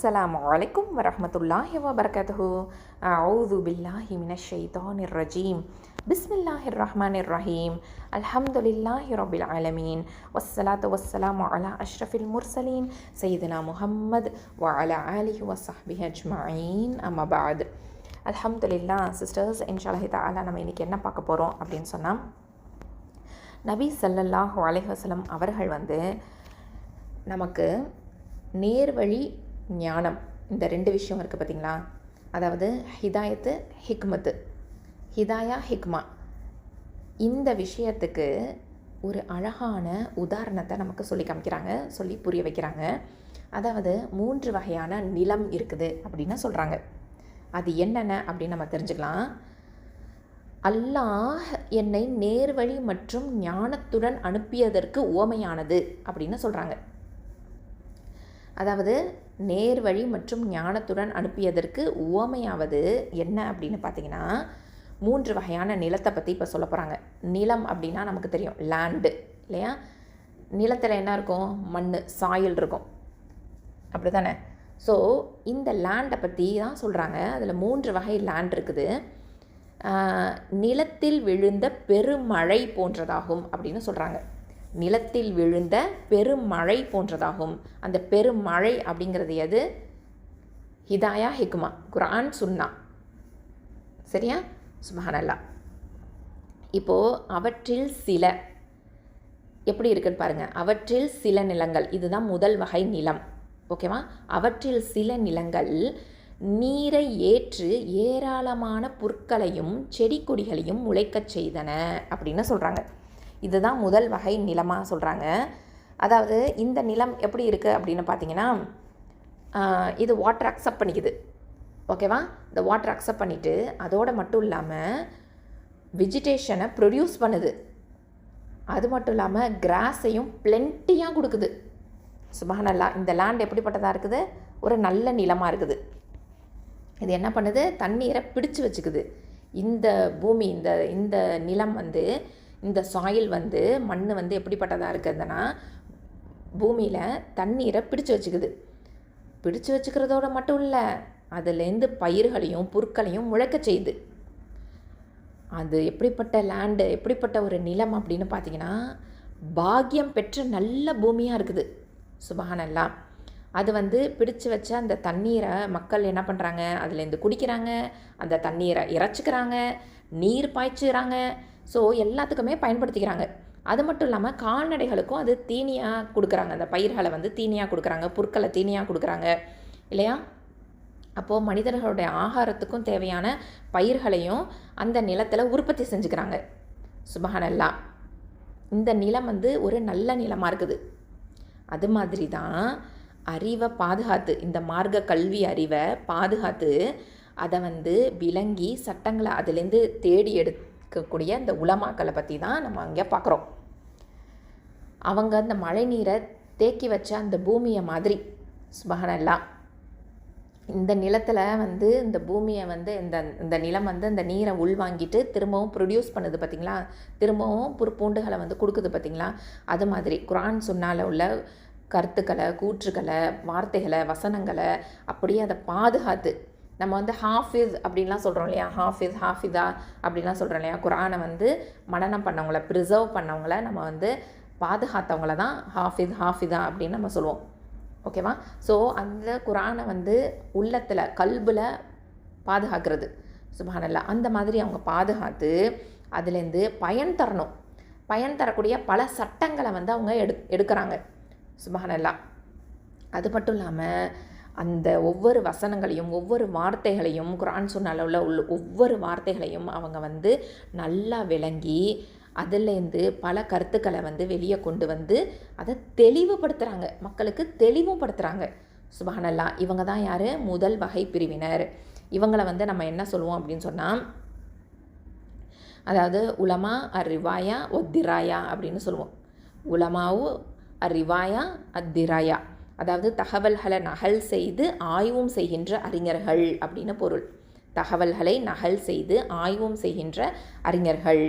அஸ்லாம் வலைக்கும் வரமத்துல்லாஹி வபர்கதூ அவுது பில்லாஹி மினஷைதானிர் ரஜீம் பிஸ்மில்லாஹிர் ரஹ்மானிர் ரஹீம் அல்ஹம்துலில்லாஹி ரபில் ஆலமீன். வஸ்ஸலாத்து வஸ்ஸலாம் அலா அஷ்ரஃபில் முர்சலீன். சையதுனா முஹம்மது வ அலா அலிஹி வசஹ்பி அஜ்மாயின். அமபாத் அல்ஹம்துலில்லா சிஸ்டர்ஸ் இன்ஷாலஹி தாலா நம்ம இன்றைக்கி என்ன பார்க்க போகிறோம் அப்படின்னு சொன்னால் நபி சல்லல்லாஹு அலைஹசலம் அவர்கள் வந்து நமக்கு நேர்வழி ஞானம். இந்த ரெண்டு விஷயம் இருக்குது பார்த்தீங்களா அதாவது ஹிதாயத்து ஹிக்மத்து. ஹிதாயா ஹிக்மா. இந்த விஷயத்துக்கு ஒரு அழகான உதாரணத்தை நமக்கு சொல்லி காமிக்கிறாங்க சொல்லி புரிய வைக்கிறாங்க. அதாவது மூன்று வகையான நிலம் இருக்குது அப்படின்னு சொல்கிறாங்க அது என்னென்ன அப்படின்னு நம்ம தெரிஞ்சுக்கலாம். அல்லாஹ் என்னை நேர்வழி மற்றும் ஞானத்துடன் அனுப்பியதற்கு உவமையானது அப்படின்னு சொல்கிறாங்க அதாவது நேர்வழி மற்றும் ஞானத்துடன் அனுப்பியதற்கு உவமையாவது என்ன அப்படின்னு பார்த்தீங்கன்னா மூன்று வகையான நிலத்தை பற்றி இப்போ சொல்ல போகிறாங்க நிலம் அப்படின்னா நமக்கு தெரியும் லேண்டு இல்லையா? நிலத்தில் என்ன இருக்கும்? மண் சாயில் இருக்கும். அப்படி தானே ஸோ இந்த லேண்டை பற்றி தான் சொல்கிறாங்க அதில் மூன்று வகை லேண்ட் இருக்குது. நிலத்தில் விழுந்த பெருமழை போன்றதாகும் அப்படின்னு சொல்கிறாங்க நிலத்தில் விழுந்த பெருமழை போன்றதாகும். அந்த பெருமழை அப்படிங்கிறது எது? ஹிதாயா ஹிக்மா. குரான் சுன்னா. சரியா? சுபஹானல்லா. இப்போது அவற்றில் சில எப்படி இருக்குன்னு பாருங்கள் அவற்றில் சில நிலங்கள் இதுதான் முதல் வகை நிலம். ஓகேவா? அவற்றில் சில நிலங்கள் நீரை ஏற்று ஏராளமான புற்களையும் செடி கொடிகளையும் முளைக்கச் செய்தன அப்படின்னு சொல்கிறாங்க இதுதான் முதல் வகை நிலமாக சொல்கிறாங்க அதாவது இந்த நிலம் எப்படி இருக்குது அப்படின்னு பார்த்தீங்கன்னா இது வாட்டர் அக்செப்ட் பண்ணிக்குது. ஓகேவா இந்த வாட்டர் அக்செப்ட் பண்ணிவிட்டு அதோடு மட்டும் இல்லாமல் வெஜிடேஷனை ப்ரொடியூஸ் பண்ணுது. அது மட்டும் இல்லாமல் கிராஸையும் பிளென்ட்டியாக கொடுக்குது. சுபஹானல்லா இந்த லேண்ட் எப்படிப்பட்டதாக இருக்குது? ஒரு நல்ல நிலமாக இருக்குது. இது என்ன பண்ணுது? தண்ணீரை பிடிச்சு வச்சுக்குது. இந்த பூமி இந்த இந்த நிலம் வந்து இந்த சாயில் வந்து மண் வந்து எப்படிப்பட்டதாக இருக்குதுன்னா பூமியில் தண்ணீரை பிடிச்சு வச்சுக்குது. பிடிச்சு வச்சுக்கிறதோட மட்டும் இல்லை அதுலேருந்து பயிர்களையும் புற்களையும் முளைக்க செய்யுது. அது எப்படிப்பட்ட லேண்டு எப்படிப்பட்ட ஒரு நிலம் அப்படின்னு பார்த்தீங்கன்னா பாக்கியம் பெற்ற நல்ல பூமியாக இருக்குது. சுபகானல்லா அது வந்து பிடிச்சு வச்ச அந்த தண்ணீரை மக்கள் என்ன பண்ணுறாங்க அதுலேருந்து குடிக்கிறாங்க அந்த தண்ணீரை இறைச்சிக்கிறாங்க நீர் பாய்ச்சிக்கிறாங்க ஸோ எல்லாத்துக்குமே பயன்படுத்திக்கிறாங்க. அது மட்டும் இல்லாமல் கால்நடைகளுக்கும் அது தீனியாக கொடுக்குறாங்க. அந்த பயிர்களை வந்து தீனியாக கொடுக்குறாங்க. புற்களை தீனியாக கொடுக்குறாங்க. இல்லையா? அப்போது மனிதர்களுடைய ஆகாரத்துக்கும் தேவையான பயிர்களையும் அந்த நிலத்தில் உற்பத்தி செஞ்சுக்கிறாங்க. சுபஹானல்லா. இந்த நிலம் வந்து ஒரு நல்ல நிலமாக இருக்குது. அது மாதிரி தான் அறிவை பாதுகாத்து இந்த மார்க்க கல்வி அறிவை பாதுகாத்து அதை வந்து விளங்கி சட்டங்களை அதுலேருந்து தேடி எடுத்து இருக்கக்கூடிய இந்த உலமாக்களை பற்றி தான் நம்ம அங்கே பார்க்குறோம் அவங்க அந்த மழை நீரை தேக்கி வச்ச அந்த பூமியை மாதிரி சுபகனெல்லாம் இந்த நிலத்தில் வந்து இந்த பூமியை வந்து இந்த இந்த நிலம் வந்து இந்த நீரை உள்வாங்கிட்டு திரும்பவும் ப்ரொடியூஸ் பண்ணுது பார்த்திங்களா திரும்பவும் புற்பூண்டுகளை வந்து கொடுக்குது பார்த்தீங்களா அது மாதிரி குரான் சொன்னால உள்ள கருத்துக்களை கூற்றுக்களை வார்த்தைகளை வசனங்களை அப்படியே அதை பாதுகாத்து நம்ம வந்து ஹாஃபிஸ் அப்படின்லாம் சொல்கிறோம் இல்லையா? ஹாஃபிஸ் ஹாஃபிதா அப்படின்லாம் சொல்கிறோம் இல்லையா? குரானை வந்து மனனம் பண்ணவங்கள ப்ரிசர்வ் பண்ணவங்கள நம்ம வந்து பாதுகாத்தவங்கள தான் ஹாஃபிஸ் ஹாஃபிதா அப்படின்னு நம்ம சொல்லுவோம். ஓகேவா ஸோ அந்த குரானை வந்து உள்ளத்தில் கல்பில் பாதுகாக்கிறது. சுபஹானல்லா. அந்த மாதிரி அவங்க பாதுகாத்து அதுலேருந்து பயன் தரணும். பயன் தரக்கூடிய பல சட்டங்களை வந்து அவங்க எடு எடுக்கிறாங்க. சுபஹானல்லா. அது மட்டும் இல்லாமல் அந்த ஒவ்வொரு வசனங்களையும் ஒவ்வொரு வார்த்தைகளையும் குரான் சொன்ன உள்ள உள்ள ஒவ்வொரு வார்த்தைகளையும் அவங்க வந்து நல்லா விளங்கி அதுலேருந்து பல கருத்துக்களை வந்து வெளியே கொண்டு வந்து அதை தெளிவுபடுத்துகிறாங்க மக்களுக்கு தெளிவும் படுத்துகிறாங்க சுபஹானல்லா இவங்க தான் யார்? முதல் வகை பிரிவினர். இவங்களை வந்து நம்ம என்ன சொல்லுவோம் அப்படின்னு சொன்னால் அதாவது உலமா அரிவாயா ஒத்திராயா அப்படின்னு சொல்லுவோம். உலமாவு அரிவாயா அத்திராயா. அதாவது தகவல்களை நகல் செய்து ஆய்வும் செய்கின்ற அறிஞர்கள் அப்படின்னு பொருள். தகவல்களை நகல் செய்து ஆய்வும் செய்கின்ற அறிஞர்கள்.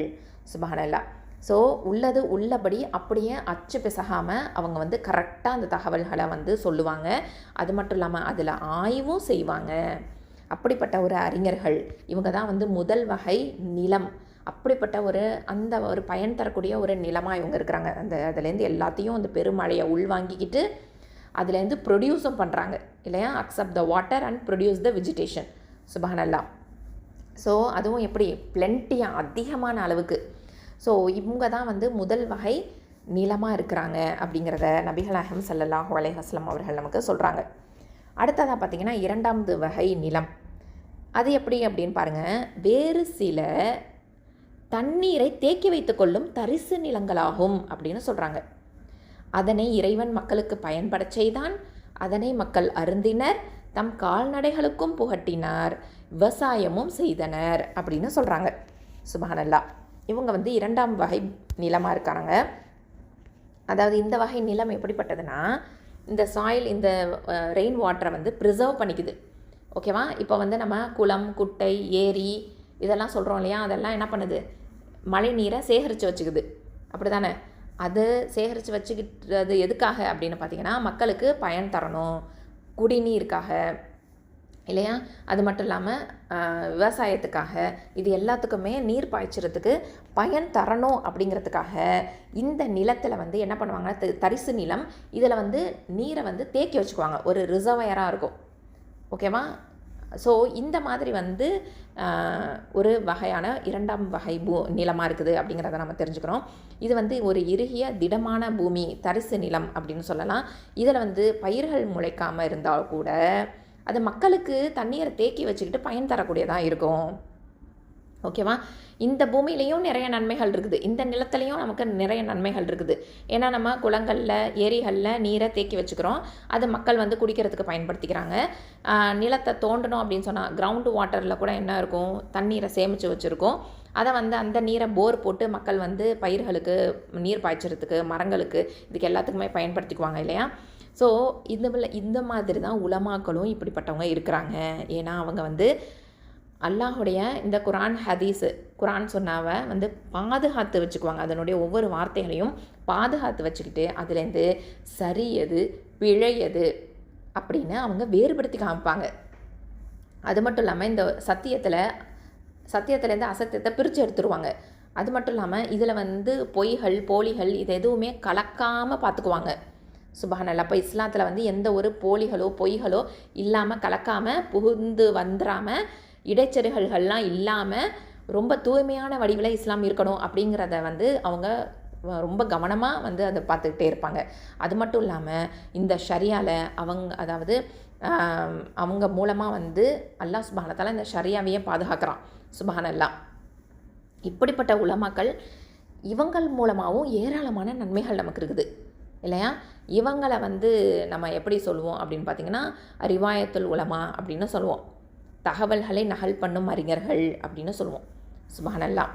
சுபானல்லா ஸோ உள்ளது உள்ளபடி அப்படியே அச்சு பிசகாமல் அவங்க வந்து கரெக்டாக அந்த தகவல்களை வந்து சொல்லுவாங்க. அது மட்டும் இல்லாமல் அதில் ஆய்வும் செய்வாங்க. அப்படிப்பட்ட ஒரு அறிஞர்கள். இவங்க தான் வந்து முதல் வகை நிலம். அப்படிப்பட்ட ஒரு அந்த ஒரு பயன் தரக்கூடிய ஒரு நிலமாக இவங்க இருக்கிறாங்க. அந்த அதுலேருந்து எல்லாத்தையும் அந்த பெருமழையை உள்வாங்கிக்கிட்டு அதுலேருந்து ப்ரொடியூஸும் பண்ணுறாங்க இல்லையா? Accept the water and produce the vegetation சுபஹானல்லா ஸோ அதுவும் எப்படி? பிளென்ட்டியாக அதிகமான அளவுக்கு. ஸோ இவங்க தான் வந்து முதல் வகை நிலமாக இருக்கிறாங்க அப்படிங்கிறத நபிகள் அஹம் சல்லல்லாஹு அலைஹஸ்லம் அவர்கள் நமக்கு சொல்கிறாங்க அடுத்ததாக பார்த்திங்கன்னா இரண்டாவது வகை நிலம். அது எப்படி அப்படின்னு பாருங்கள் வேறு சில தண்ணீரை தேக்கி வைத்து கொள்ளும் தரிசு நிலங்களாகும் அப்படின்னு சொல்கிறாங்க அதனை இறைவன் மக்களுக்கு பயன்படச் செய்தான். அதனை மக்கள் அருந்தினர். தம் கால்நடைகளுக்கும் புகட்டினார். விவசாயமும் செய்தனர் அப்படின்னு சொல்கிறாங்க சுபஹானல்லா இவங்க வந்து இரண்டாம் வகை நிலமாக இருக்காங்க. அதாவது இந்த வகை நிலம் எப்படிப்பட்டதுன்னா இந்த சாயில் இந்த ரெயின் வாட்டரை வந்து ப்ரிசர்வ் பண்ணிக்குது. ஓகேவா இப்போ வந்து நம்ம குளம் குட்டை ஏரி இதெல்லாம் சொல்கிறோம் இல்லையா? அதெல்லாம் என்ன பண்ணுது? மழை நீரை சேகரித்து வச்சுக்குது. அப்படி தானே அது சேகரித்து வச்சுக்கிட்டது எதுக்காக அப்படின்னு பார்த்தீங்கன்னா மக்களுக்கு பயன் தரணும். குடிநீருக்காக இல்லையா? அது மட்டும் இல்லாமல் விவசாயத்துக்காக இது எல்லாத்துக்குமே நீர் பாய்ச்சறதுக்கு பயன் தரணும் அப்படிங்கிறதுக்காக இந்த நிலத்தில் வந்து என்ன பண்ணுவாங்க த- தரிசு நிலம் இதில் வந்து நீரை வந்து தேக்கி வச்சுக்குவாங்க. ஒரு ரிசர்வயராக இருக்கும். ஓகேவா? ஸோ இந்த மாதிரி வந்து ஒரு வகையான இரண்டாம் வகை பூ நிலமாக இருக்குது அப்படிங்கிறத நம்ம தெரிஞ்சுக்கிறோம் இது வந்து ஒரு இறுகிய திடமான பூமி தரிசு நிலம் அப்படின்னு சொல்லலாம். இதில் வந்து பயிர்கள் முளைக்காமல் இருந்தால் கூட அது மக்களுக்கு தண்ணீரை தேக்கி வச்சுக்கிட்டு பயன் தரக்கூடியதாக இருக்கும். ஓகேவா? இந்த பூமியிலையும் நிறைய நன்மைகள் இருக்குது. இந்த நிலத்துலையும் நமக்கு நிறைய நன்மைகள் இருக்குது. ஏன்னா நம்ம குளங்களில் ஏரிகளில் நீரை தேக்கி வச்சுக்கிறோம். அது மக்கள் வந்து குடிக்கிறதுக்கு பயன்படுத்திக்கிறாங்க. நிலத்தை தோண்டணும் அப்படின்னு சொன்னால் கிரவுண்டு வாட்டரில் கூட என்ன இருக்கும்? தண்ணீரை சேமித்து வச்சுருக்கோம். அதை வந்து அந்த நீரை போர் போட்டு மக்கள் வந்து பயிர்களுக்கு நீர் பாய்ச்சறதுக்கு மரங்களுக்கு இதுக்கு எல்லாத்துக்குமே பயன்படுத்திக்குவாங்க இல்லையா? ஸோ இந்த இந்த மாதிரி தான் உலமாக்களும் இப்படிப்பட்டவங்க இருக்கிறாங்க. ஏன்னா அவங்க வந்து அல்லாஹுடைய இந்த குரான் ஹதீஸு குரான் சொன்னாவை வந்து பாதுகாத்து வச்சுக்குவாங்க. அதனுடைய ஒவ்வொரு வார்த்தைகளையும் பாதுகாத்து வச்சுக்கிட்டு அதுலேருந்து சரியது பிழையது அப்படின்னு அவங்க வேறுபடுத்தி காமிப்பாங்க. அது மட்டும் இல்லாமல் இந்த சத்தியத்தில் சத்தியத்துலேருந்து அசத்தியத்தை பிரித்து எடுத்துருவாங்க. அது மட்டும் இல்லாமல் இதில் வந்து பொய்கள் போலிகள் இது எதுவுமே கலக்காமல் பார்த்துக்குவாங்க சுபஹானல்லா அப்போ இஸ்லாத்தில் வந்து எந்த ஒரு போலிகளோ பொய்களோ இல்லாமல் கலக்காமல் புகுந்து வந்துடாமல் இடைச்செருகல்கள்லாம் இல்லாமல் ரொம்ப தூய்மையான வடிவில் இஸ்லாம் இருக்கணும் அப்படிங்கிறத வந்து அவங்க ரொம்ப கவனமாக வந்து அதை பார்த்துக்கிட்டே இருப்பாங்க. அது மட்டும் இல்லாமல் இந்த ஷரியாவில் அவங்க அதாவது அவங்க மூலமாக வந்து அல்லாஹ் சுபானத்தால் இந்த ஷரியாவையே பாதுகாக்கிறான். சுபானல்லாம் இப்படிப்பட்ட உலமாக்கள் இவங்கள் மூலமாகவும் ஏராளமான நன்மைகள் நமக்கு இருக்குது. இல்லையா? இவங்களை வந்து நம்ம எப்படி சொல்லுவோம் அப்படின்னு பார்த்தீங்கன்னா ரிவாயத்துல் உலமா அப்படின்னு சொல்லுவோம். தகவல்களை நகல் பண்ணும் அறிஞர்கள் அப்படின்னு சொல்லுவோம். சுபஹானல்லா.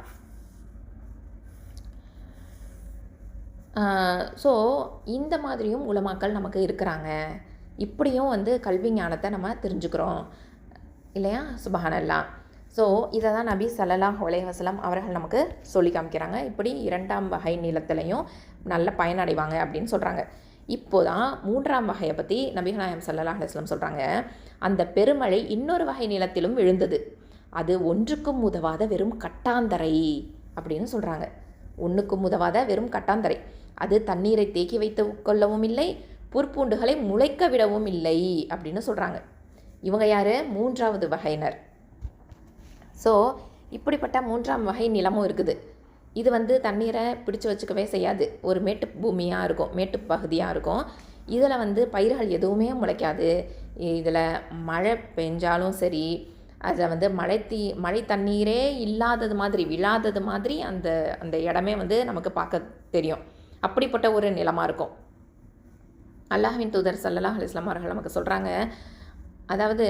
ஸோ இந்த மாதிரியும் உலமாக்கள் நமக்கு இருக்கிறாங்க. இப்படியும் வந்து கல்வி ஞானத்தை நம்ம தெரிஞ்சுக்கிறோம். இல்லையா? சுபஹானல்லா. ஸோ இதை தான் நபி சல்லலா அலைஹி அவர்கள் நமக்கு சொல்லி காமிக்கிறாங்க. இப்படி இரண்டாம் வகை நிலத்திலையும் நல்ல பயனடைவாங்க அப்படின்னு சொல்கிறாங்க இப்போ தான் மூன்றாம் வகையை பற்றி நபிகள் நாயம் ஸல்லல்லாஹு அலைஹி சொல்கிறாங்க அந்த பெருமழை இன்னொரு வகை நிலத்திலும் விழுந்தது. அது ஒன்றுக்கும் உதவாத வெறும் கட்டாந்தரை அப்படின்னு சொல்கிறாங்க ஒன்றுக்கும் உதவாத வெறும் கட்டாந்தரை. அது தண்ணீரை தேக்கி வைத்து கொள்ளவும் இல்லை புற்பூண்டுகளை முளைக்க விடவும் இல்லை அப்படின்னு சொல்கிறாங்க இவங்க யார்? மூன்றாவது வகையினர். ஸோ இப்படிப்பட்ட மூன்றாம் வகை நிலமும் இருக்குது. இது வந்து தண்ணீரை பிடிச்சு வச்சுக்கவே செய்யாது. ஒரு மேட்டு பூமியாக இருக்கும் மேட்டு பகுதியாக இருக்கும். இதில் வந்து பயிர்கள் எதுவுமே முளைக்காது. இதில் மழை பெஞ்சாலும் சரி அதில் வந்து மழை தீ மழை தண்ணீரே இல்லாதது மாதிரி விழாதது மாதிரி அந்த அந்த இடமே வந்து நமக்கு பார்க்க தெரியும். அப்படிப்பட்ட ஒரு நிலமாக இருக்கும். அல்லாஹின் தூதர் சல்லாஹ் அலிஸ்லாம் அவர்கள் நமக்கு சொல்கிறாங்க அதாவது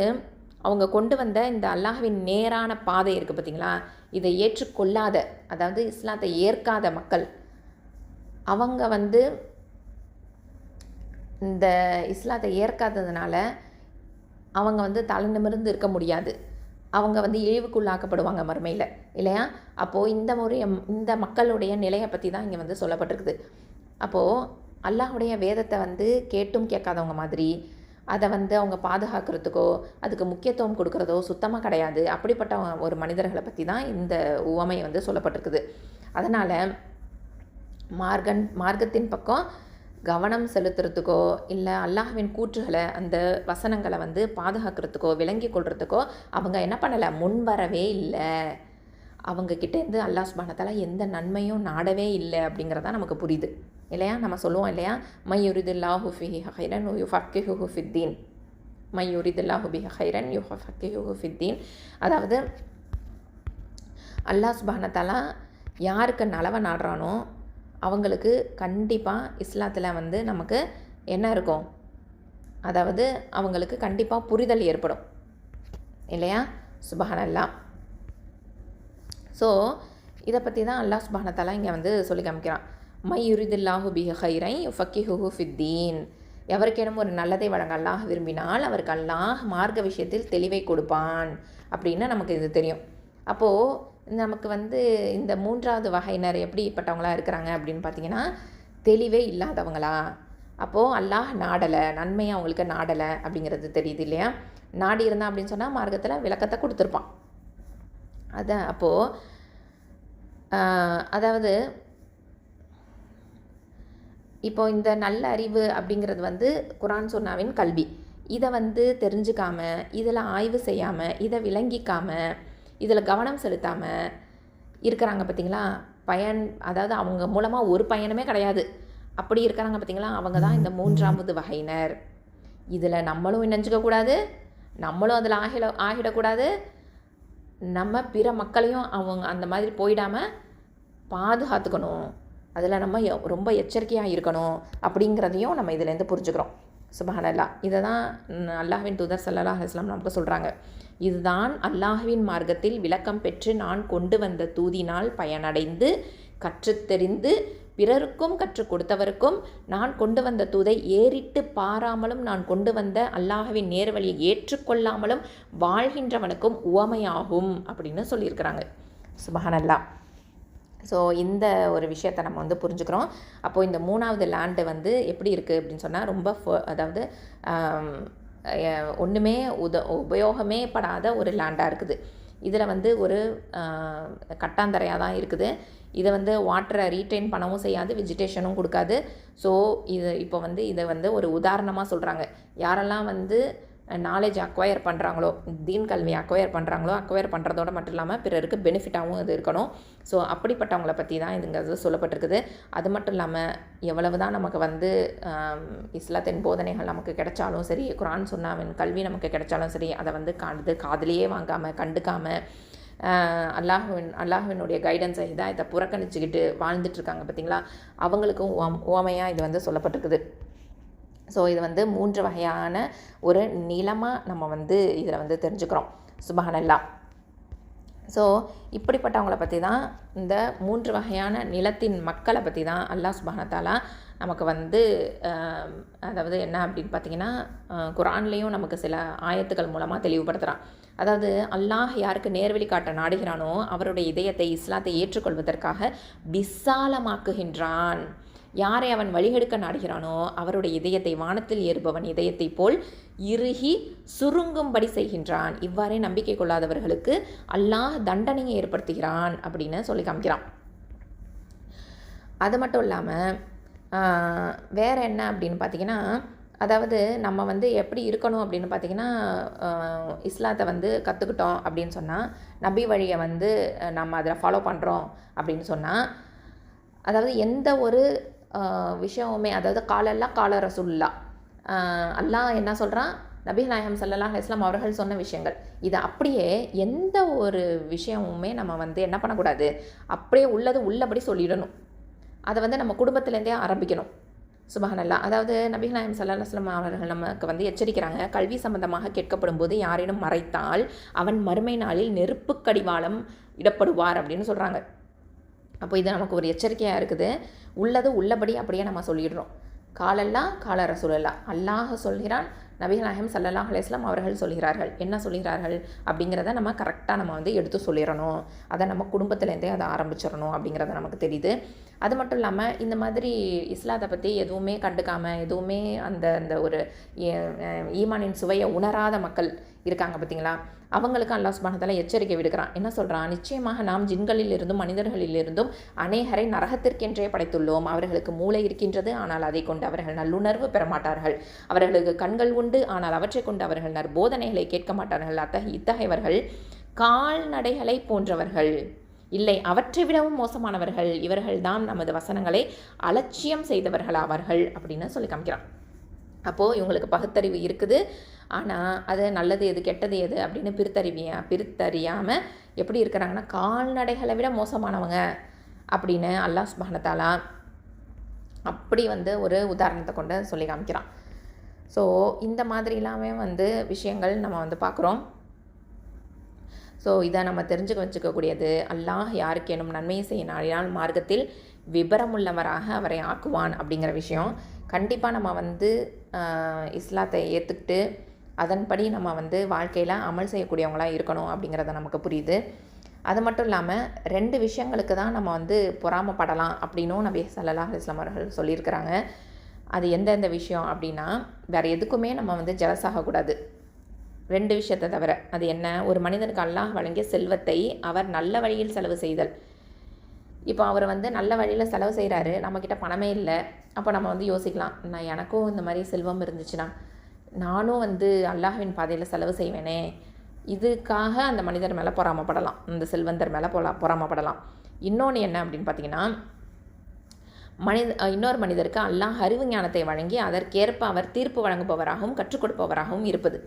அவங்க கொண்டு வந்த இந்த அல்லாஹ்வின் நேரான பாதை இருக்குது பார்த்தீங்களா? இதை ஏற்றுக்கொள்ளாத அதாவது இஸ்லாத்தை ஏற்காத மக்கள் அவங்க வந்து இந்த இஸ்லாத்தை ஏற்காததுனால அவங்க வந்து தலை நிமிர்ந்து இருக்க முடியாது. அவங்க வந்து இழிவுக்குள்ளாக்கப்படுவாங்க மறுமையில் இல்லையா? அப்போது இந்த முறை இந்த மக்களுடைய நிலையை பற்றி தான் இங்கே வந்து சொல்லப்பட்டிருக்குது. அப்போது அல்லாஹுடைய வேதத்தை வந்து கேட்டும் கேட்காதவங்க மாதிரி அதை வந்து அவங்க பாதுகாக்கிறதுக்கோ அதுக்கு முக்கியத்துவம் கொடுக்குறதோ சுத்தமாக கிடையாது. அப்படிப்பட்ட ஒரு மனிதர்களை பற்றி தான் இந்த உவமை வந்து சொல்லப்பட்டிருக்குது. அதனால் மார்கன் மார்க்கத்தின் பக்கம் கவனம் செலுத்துறதுக்கோ இல்லை அல்லாஹ்வின் கூற்றுகளை அந்த வசனங்களை வந்து பாதுகாக்கிறதுக்கோ விளங்கி கொள்றதுக்கோ அவங்க என்ன பண்ணலை? முன்வரவே இல்லை. அவங்க கிட்டேருந்து அல்லாஹ் சுபானத்தால் எந்த நன்மையும் நாடவே இல்லை அப்படிங்கிறதா நமக்கு புரியுது. இல்லையா? நம்ம சொல்லுவோம் இல்லையா? மையுரிதுல்லா ஃபிஹி ஹைரன் யூ ஃபக்கி ஹுஃபித்தீன் மையுரிதுல்லா ஹுபி ஹைரன் யூ ஃபக்கி ஃபித்தீன் அதாவது அல்லாஹ் சுபானத்தாலா யாருக்கு நலவை நாடுறானோ அவங்களுக்கு கண்டிப்பாக இஸ்லாத்தில் வந்து நமக்கு என்ன இருக்கும்? அதாவது அவங்களுக்கு கண்டிப்பாக புரிதல் ஏற்படும். இல்லையா? சுபஹானல்லா. ஸோ இதை பற்றி தான் அல்லாஹ் சுபானத்தாலா இங்கே வந்து சொல்லி காமிக்கிறான். மை யுரிதுல்லாஹு பிஹ ஹைரை ஃபக்கிஹு ஃபித்தீன் எவருக்கேனும் ஒரு நல்லதை வழங்க அல்லாஹ் விரும்பினால் அவருக்கு அல்லாஹ் மார்க்க விஷயத்தில் தெளிவை கொடுப்பான். அப்படின்னு நமக்கு இது தெரியும். அப்போது நமக்கு வந்து இந்த மூன்றாவது வகையினர் எப்படிப்பட்டவங்களா இருக்கிறாங்க அப்படின்னு பார்த்தீங்கன்னா தெளிவே இல்லாதவங்களா? அப்போது அல்லாஹ் நாடலை நன்மையை அவங்களுக்கு நாடலை அப்படிங்கிறது தெரியுது இல்லையா? நாடி இருந்தான் அப்படின்னு சொன்னால் மார்க்கத்தில் விளக்கத்தை கொடுத்துருப்பான். அதான் அப்போது அதாவது இப்போ இந்த நல்ல அறிவு அப்படிங்கிறது வந்து குரான் சொன்னாவின் கல்வி. இதை வந்து தெரிஞ்சுக்காமல் இதில் ஆய்வு செய்யாமல் இதை விளங்கிக்காமல் இதில் கவனம் செலுத்தாமல் இருக்கிறாங்க பார்த்தீங்களா? பயன் அதாவது அவங்க மூலமாக ஒரு பயனுமே கிடையாது. அப்படி இருக்கிறாங்க பார்த்தீங்களா? அவங்க தான் இந்த மூன்றாவது வகையினர். இதில் நம்மளும் இணைஞ்சிக்கக்கூடாது நம்மளும் அதில் ஆகிட ஆகிடக்கூடாது. நம்ம பிற மக்களையும் அவங்க அந்த மாதிரி போயிடாமல் பாதுகாத்துக்கணும். அதில் நம்ம எ- ரொம்ப எச்சரிக்கையாக இருக்கணும் அப்படிங்கிறதையும் நம்ம இதிலேருந்து புரிஞ்சுக்கிறோம். சுபஹானல்லா. இதை தான் அல்லாஹின் தூதர் ஸல்லல்லாஹு அலைஹி நமக்கு சொல்கிறாங்க இதுதான் அல்லாஹுவின் மார்க்கத்தில் விளக்கம் பெற்று நான் கொண்டு வந்த தூதினால் பயனடைந்து கற்றுத்தெரிந்து பிறருக்கும் கற்றுக் கொடுத்தவருக்கும் நான் கொண்டு வந்த தூதை ஏறிட்டு பாராமலும் நான் கொண்டு வந்த அல்லாஹவின் நேர்வழியை ஏற்றுக்கொள்ளாமலும் வாழ்கின்றவனுக்கும் உவமையாகும் அப்படின்னு சொல்லியிருக்கிறாங்க. சுபஹானல்லா. ஸோ இந்த ஒரு விஷயத்தை நம்ம வந்து புரிஞ்சுக்கிறோம். அப்போது இந்த மூணாவது லேண்டு வந்து எப்படி இருக்குது அப்படின்னு சொன்னால் ரொம்ப ஃப- அதாவது ஒன்றுமே உத உபயோகமே படாத ஒரு லேண்டாக இருக்குது. இதில் வந்து ஒரு கட்டாந்தரையாக தான் இருக்குது. இதை வந்து வாட்டரை ரீட்டைன் பண்ணவும் செய்யாது வெஜிடேஷனும் கொடுக்காது. ஸோ இது இப்போ வந்து இதை வந்து ஒரு உதாரணமாக சொல்கிறாங்க யாரெல்லாம் வந்து நாலேஜ் அக்வயர் பண்ணுறாங்களோ தீன் கல்வி அக்வயர் பண்ணுறாங்களோ அக்வயர் பண்ணுறதோட மட்டும் இல்லாமல் பிறருக்கு பெனிஃபிட்டாகவும் இது இருக்கணும். ஸோ அப்படிப்பட்டவங்கள பற்றி தான் இதுங்கிறது சொல்லப்பட்டிருக்குது. அது மட்டும் இல்லாமல் எவ்வளவு தான் நமக்கு வந்து இஸ்லாத்தின் போதனைகள் நமக்கு கிடைச்சாலும் சரி குரான் சொன்னாவின் கல்வி நமக்கு கிடைச்சாலும் சரி அதை வந்து காது காதுலேயே வாங்காமல் கண்டுக்காமல் அல்லாஹுவின் அல்லாஹுவினுடைய கைடன்ஸை இதை புறக்கணிச்சுக்கிட்டு வாழ்ந்துட்டு இருக்காங்க பார்த்தீங்களா? அவங்களுக்கும் ஓமையாக உவமையாக இது வந்து சொல்லப்பட்டிருக்குது. ஸோ இது வந்து மூன்று வகையான ஒரு நிலமாக நம்ம வந்து இதில் வந்து தெரிஞ்சுக்கிறோம். சுபஹானல்லா. ஸோ இப்படிப்பட்டவங்கள பற்றி தான் இந்த மூன்று வகையான நிலத்தின் மக்களை பற்றி தான் அல்லாஹ் சுபானத்தாலா நமக்கு வந்து அதாவது என்ன அப்படின்னு பார்த்தீங்கன்னா குரான்லேயும் நமக்கு சில ஆயத்துக்கள் மூலமாக தெளிவுபடுத்துகிறான் அதாவது அல்லாஹ் யாருக்கு நேர்வழி காட்ட நாடுகிறானோ அவருடைய இதயத்தை இஸ்லாத்தை ஏற்றுக்கொள்வதற்காக விசாலமாக்குகின்றான். யாரை அவன் வழிகெடுக்க நாடுகிறானோ அவருடைய இதயத்தை வானத்தில் ஏறுபவன் இதயத்தைப் போல் இறுகி சுருங்கும்படி செய்கின்றான். இவ்வாறே நம்பிக்கை கொள்ளாதவர்களுக்கு அல்லாஹ் தண்டனையை ஏற்படுத்துகிறான் அப்படின்னு சொல்லி காமிக்கிறான். அது மட்டும் இல்லாமல் வேறு என்ன அப்படின்னு பார்த்தீங்கன்னா அதாவது நம்ம வந்து எப்படி இருக்கணும் அப்படின்னு பார்த்தீங்கன்னா இஸ்லாத்தை வந்து கற்றுக்கிட்டோம் அப்படின்னு சொன்னால் நபி வழியை வந்து நம்ம அதில் ஃபாலோ பண்ணுறோம் அப்படின்னு சொன்னால் அதாவது எந்த ஒரு விஷயமுமே அதாவது காலெல்லாம் கால ரசுல்லா அல்லாஹ் என்ன சொல்கிறான் நபி நாயகம் சல்லாஹ் இஸ்லாம் அவர்கள் சொன்ன விஷயங்கள். இது அப்படியே எந்த ஒரு விஷயமுமே நம்ம வந்து என்ன பண்ணக்கூடாது? அப்படியே உள்ளது உள்ளபடி சொல்லிடணும். அதை வந்து நம்ம குடும்பத்துலேருந்தே ஆரம்பிக்கணும். சுபஹானல்லா. அதாவது நபி நாயம் ஸல்லல்லாஹு அலைஹி அவர்கள் நமக்கு வந்து எச்சரிக்கிறாங்க. கல்வி சம்பந்தமாக கேட்கப்படும் போது யாரேனும் மறைத்தால் அவன் மறுமை நாளில் நெருப்பு கடிவாளம் இடப்படுவார் அப்படின்னு சொல்கிறாங்க அப்போ இது நமக்கு ஒரு எச்சரிக்கையாக இருக்குது. உள்ளது உள்ளபடி அப்படியே நம்ம சொல்லிடுறோம். காலல்லா கால ரசூலல்லா. அல்லாஹ் சொல்கிறான் நபிகள் நாயகம் சல்லல்லாஹ் அலையம் அவர்கள் சொல்கிறார்கள். என்ன சொல்கிறார்கள்? அப்படிங்கிறத நம்ம கரெக்டாக நம்ம வந்து எடுத்து சொல்லிடணும். அதை நம்ம குடும்பத்துலேருந்தே அதை ஆரம்பிச்சிடணும் அப்படிங்கிறத நமக்கு தெரியுது. அது மட்டும் இல்லாமல் இந்த மாதிரி இஸ்லாத்தை பற்றி எதுவுமே கண்டுக்காமல் எதுவுமே அந்த அந்த ஒரு ஈமானின் சுவையை உணராத மக்கள் இருக்காங்க பார்த்தீங்களா? அவங்களுக்கு அல்லா சுபானத்தால எச்சரிக்கை விடுக்கிறான். என்ன சொல்கிறான் நிச்சயமாக நாம் ஜின்களில் இருந்தும் மனிதர்களில் இருந்தும் அநேகரை நரகத்திற்கென்றே படைத்துள்ளோம். அவர்களுக்கு மூளை இருக்கின்றது. ஆனால் அதை கொண்டு அவர்கள் நல்லுணர்வு பெற மாட்டார்கள். அவர்களுக்கு கண்கள் உண்டு. ஆனால் அவற்றை கொண்டு அவர்கள் நற்போதனைகளை கேட்க மாட்டார்கள். அத்தகைய இத்தகையவர்கள் கால்நடைகளை போன்றவர்கள் இல்லை. அவற்றை விடவும் மோசமானவர்கள். இவர்கள் தான் நமது வசனங்களை அலட்சியம் செய்தவர்கள் அவர்கள் அப்படின்னு சொல்லி காமிக்கிறான். அப்போது இவங்களுக்கு பகுத்தறிவு இருக்குது. ஆனால் அது நல்லது எது கெட்டது எது அப்படின்னு பிரித்தறிவியா பிரித்தறியாமல் எப்படி இருக்கிறாங்கன்னா கால்நடைகளை விட மோசமானவங்க அப்படின்னு அல்லாஹ் சுபானத்தாலா அப்படி வந்து ஒரு உதாரணத்தை கொண்டு சொல்லி காமிக்கிறான். ஸோ இந்த மாதிரிலாமே வந்து விஷயங்கள் நம்ம வந்து பார்க்குறோம். ஸோ இதை நம்ம தெரிஞ்சுக்க வச்சுக்கக்கூடியது அல்லாஹ் யாருக்கேனும் நன்மையை செய்ய நாடினால் மார்க்கத்தில் விபரமுள்ளவராக அவரை ஆக்குவான் அப்படிங்கிற விஷயம். கண்டிப்பாக நம்ம வந்து இஸ்லாத்தை ஏற்றுக்கிட்டு அதன்படி நம்ம வந்து வாழ்க்கையில் அமல் செய்யக்கூடியவங்களாக இருக்கணும் அப்படிங்கிறத நமக்கு புரியுது. அது மட்டும் இல்லாமல் ரெண்டு விஷயங்களுக்கு தான் நம்ம வந்து பொறாமப்படலாம் அப்படின்னும் நபி சல்லா அலிஸ்லாம் அவர்கள் சொல்லியிருக்கிறாங்க. அது எந்தெந்த விஷயம் அப்படின்னா வேறு எதுக்குமே நம்ம வந்து ஜலசாகக்கூடாது ரெண்டு விஷயத்தை தவிர அது என்ன? ஒரு மனிதனுக்கு அல்லாஹ் வழங்கிய செல்வத்தை அவர் நல்ல வழியில் செலவு செய்தல். இப்போ அவர் வந்து நல்ல வழியில் செலவு செய்கிறாரு நம்மக்கிட்ட பணமே இல்லை அப்போ நம்ம வந்து யோசிக்கலாம் நான் எனக்கும் இந்த மாதிரி செல்வம் இருந்துச்சுன்னா நானும் வந்து அல்லாஹ்வின் பாதையில் செலவு செய்வேனே. இதுக்காக அந்த மனிதர் மேலே பொறாமப்படலாம். அந்த செல்வந்தர் மேலே பொலா பொறாமப்படலாம். இன்னொன்று என்ன அப்படின்னு பார்த்தீங்கன்னா மனித இன்னொரு மனிதருக்கு அல்லாஹ் அறிவு ஞானத்தை வழங்கி அதற்கேற்ப அவர் தீர்ப்பு வழங்குபவராகவும் கற்றுக் கொடுப்பவராகவும் இருப்பது.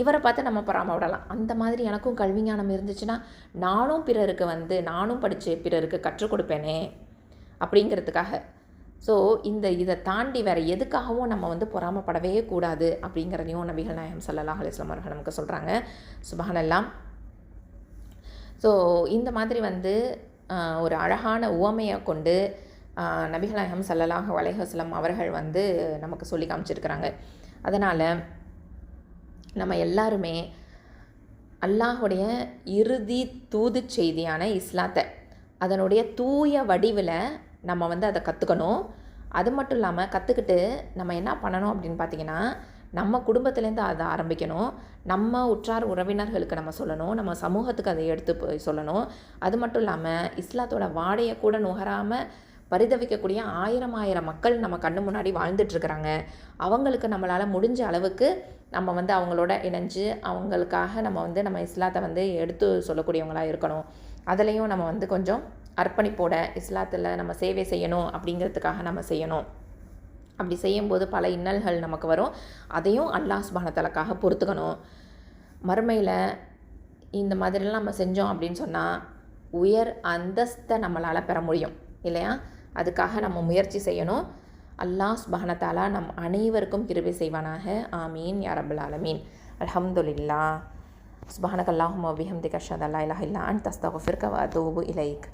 இவரை பார்த்து நம்ம பொறாமப்படலாம். அந்த மாதிரி எனக்கும் கல்வி ஞானம் இருந்துச்சுன்னா நானும் பிறருக்கு வந்து நானும் படித்து பிறருக்கு கற்றுக் கொடுப்பேனே அப்படிங்கிறதுக்காக. ஸோ இந்த இதை தாண்டி வேறு எதுக்காகவும் நம்ம வந்து பொறாமப்படவே கூடாது அப்படிங்கிறதையும் நபிகள் நாயகம் சல்லாஹ் அலிஸ்லாம் அவர்கள் நமக்கு சொல்கிறாங்க சுபஹானல்லாம் ஸோ இந்த மாதிரி வந்து ஒரு அழகான உவமையை கொண்டு நபிகள் நாயகம் சல்லல்லாஹ் அலைஹஸ்லம் அவர்கள் வந்து நமக்கு சொல்லி காமிச்சிருக்கிறாங்க. அதனால் நம்ம எல்லாருமே அல்லாஹுடைய இறுதி தூது செய்தியான இஸ்லாத்தை அதனுடைய தூய வடிவில் நம்ம வந்து அதை கற்றுக்கணும் அது மட்டும் இல்லாமல் கற்றுக்கிட்டு நம்ம என்ன பண்ணணும் அப்படின்னு பார்த்தீங்கன்னா நம்ம குடும்பத்துலேருந்து அதை ஆரம்பிக்கணும். நம்ம உற்றார் உறவினர்களுக்கு நம்ம சொல்லணும். நம்ம சமூகத்துக்கு அதை எடுத்து போய் சொல்லணும். அது மட்டும் இல்லாமல் இஸ்லாத்தோட வாடையை கூட நுகராமல் பரிதவிக்கக்கூடிய ஆயிரம் ஆயிரம் மக்கள் நம்ம கண்ணு முன்னாடி வாழ்ந்துட்டுருக்குறாங்க அவங்களுக்கு நம்மளால் முடிஞ்ச அளவுக்கு நம்ம வந்து அவங்களோட இணைஞ்சு அவங்களுக்காக நம்ம வந்து நம்ம இஸ்லாத்தை வந்து எடுத்து சொல்லக்கூடியவங்களாக இருக்கணும். அதுலேயும் நம்ம வந்து கொஞ்சம் அர்ப்பணிப்போட இஸ்லாத்தில் நம்ம சேவை செய்யணும் அப்படிங்கிறதுக்காக நம்ம செய்யணும். அப்படி செய்யும்போது பல இன்னல்கள் நமக்கு வரும். அதையும் அல்லாஹ் சுபானத்தலக்காக பொறுத்துக்கணும். மறுமையில் இந்த மாதிரிலாம் நம்ம செஞ்சோம் அப்படின்னு சொன்னால் உயர் அந்தஸ்தை நம்மளால் பெற முடியும். இல்லையா? அதுக்காக நம்ம முயற்சி செய்யணும். அல்லாஹ் சுபஹனத்தாலா நம் அனைவருக்கும் கிருபை செய்வானாக. ஆமீன். யாரபுல் ஆலமீன். அலமதுல்லா சுபஹனக் அல்லாஹும் அபிஹம்திக் அஷத் அல்லா இலா இல்லா அன் தஸ்தகுஃபிர்க வ இலைக்